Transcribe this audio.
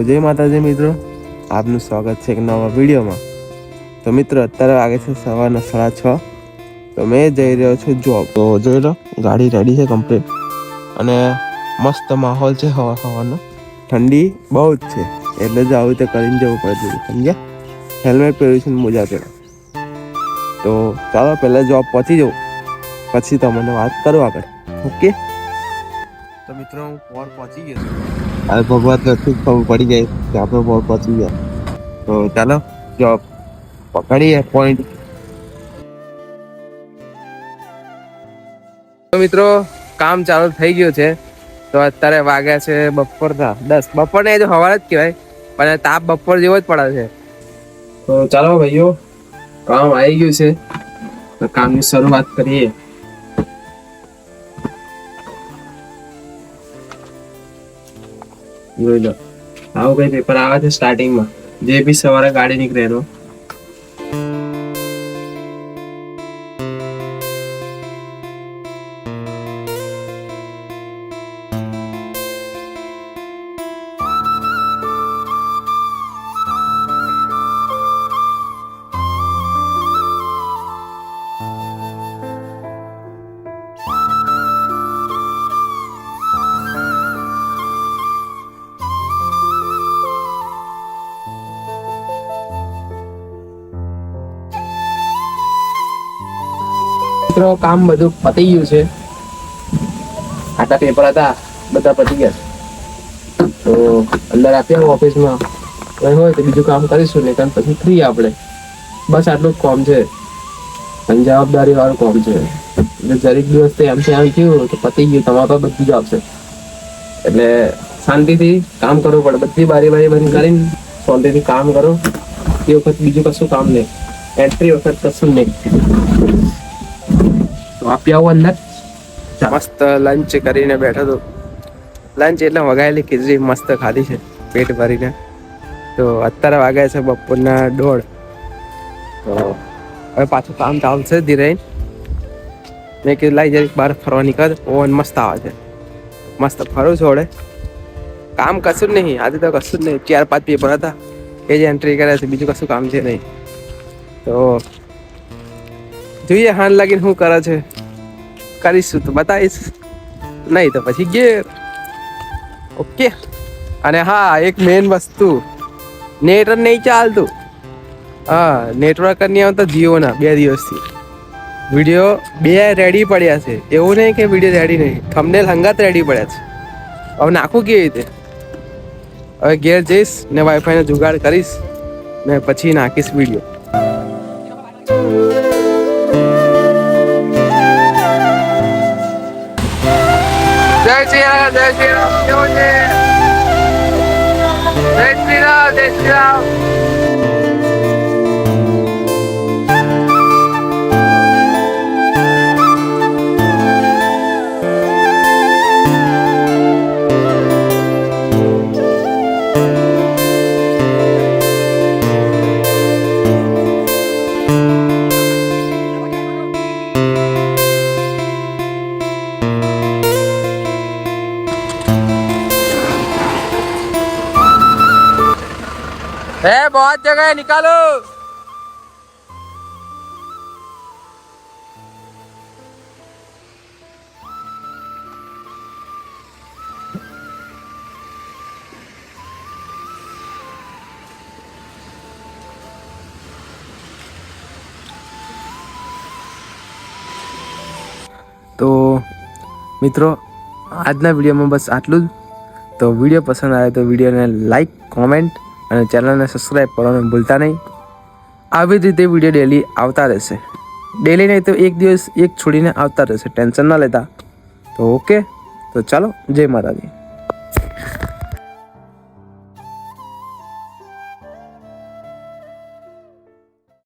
જય માતાજી મિત્રો, આપનું સ્વાગત છે એક નવા વિડીયોમાં. તો મિત્રો, અત્યારે વાગે છે સવારના સાડા છ. તો મેં જઈ રહ્યો છું જોબ તો જોઈ લો, ગાડી રેડી છે કમ્પ્લીટ અને મસ્ત માહોલ છે હવા હવાનો. ઠંડી બહુ જ છે. એટલે જ આવું તે કરીને જવું પડે સમજ્યા? હેલ્મેટ પહેર્યું છે મોજા પહેર્યા તો ચાલો, પહેલાં જોબ પહોંચી જવું. પછી તમને વાત કરું આગળ. ઓકે તો મિત્રો, હું પોર પહોંચી ગયો છું. હવે ભગવાન નથી ખબર પડી જાય કે આપણે પોર પહોંચી ગયા. તો ચાલો જોબ પકડીએ પોઈન્ટ તો મિત્રો, કામ ચાલુ થઈ ગયું છે. તો અત્યારે વાગ્યા છે બપોરના. દસ બપોર ને સવારે સવાર જ કહેવાય, પણ તાપ બપોર જેવો જ પડે છે. તો ચાલો ભાઈઓ, કામ આવી ગયું છે. તો કામની શરૂઆત કરીએ. જોઈ લો. આવું કઈ પેપર આવે છે સ્ટાર્ટિંગમાં જે બી સવારે ગાડી નીકળે એનો. મિત્રો, કામ બધું પતી ગયું છે. આટલા પેપર હતા, બધા પતી ગયા છે. તો અંદર આપ્યા ઓફિસમાં કઈ હોય તો બીજું કામ કરીશું ને કારણ પછી ફ્રી આપણે. બસ આટલું જ કામ છે. અને જવાબદારી વાળું કામ છે. એટલે જરીક દિવસ તો એમથી એમ થયું તો પતી ગયું, તમારા પર બધું જ આવશે એટલે શાંતિથી કામ કરવું પડે બધી બારી બારી બંધ કરીને શાંતિથી કામ કરો. એ વખત બીજું કશું કામ નહીં. એન્ટ્રી વખત કશું નહીં. આપી આવો અંદર મસ્ત લંચ કરીને બેઠો તો. લંચ એટલે વગાયેલી ખીચડી મસ્ત ખાધી છે, પેટ ભરીને. તો અત્યારે વાગ્યા છે બપોરના દોઢ. હવે પાછું કામ ચાલશે ધીરે. મેં કીધું, લાઈ જરીક બહાર ફરવા નીકળ ઓવન મસ્ત આવે છે. મસ્ત ફરું છોડે કામ કશું જ નહીં, આજે તો કશું જ નહીં. ચાર પાંચ પેપર હતા. એ જ એન્ટ્રી કર્યા છે, બીજું કશું કામ છે નહીં. તો જોઈએ હાન લાગીને શું કરે છે. કરીશું તો બતાવીશ. નહીં તો પછી ગેર. ઓકે. અને હા, એક મેઇન વસ્તુ. નેટ નહીં ચાલતું. હા નેટવર્ક નહીં આવતા જીઓના બે દિવસથી. વીડિયો બે રેડી પડ્યા છે. એવું નહીં કે વીડિયો રેડી નહીં. થમને હંગાત રેડી પડ્યા છે. હવે નાખું કેવી રીતે? હવે ઘેર જઈશ ને વાઈફાઈનો જુગાડ કરીશ ને પછી નાખીશ વીડિયો 再见，再见，兄弟。है बहुत जगह है निकालो તો મિત્રો આજના વિડીયોમાં બસ આટલું જ તો વિડીયો પસંદ આવે તો વિડીયોને લાઈક કોમેન્ટ અને ચેનલને સબસ્ક્રાઈબ કરવાનું ભૂલતા નહીં. આવી જ રીતે વીડિયો ડેલી આવતા રહેશે. ડેલી નહીં તો એક દિવસ એક છોડીને આવતા રહેશે. ટેન્શન ના લેતા. તો ઓકે તો ચાલો, જય માતાજી.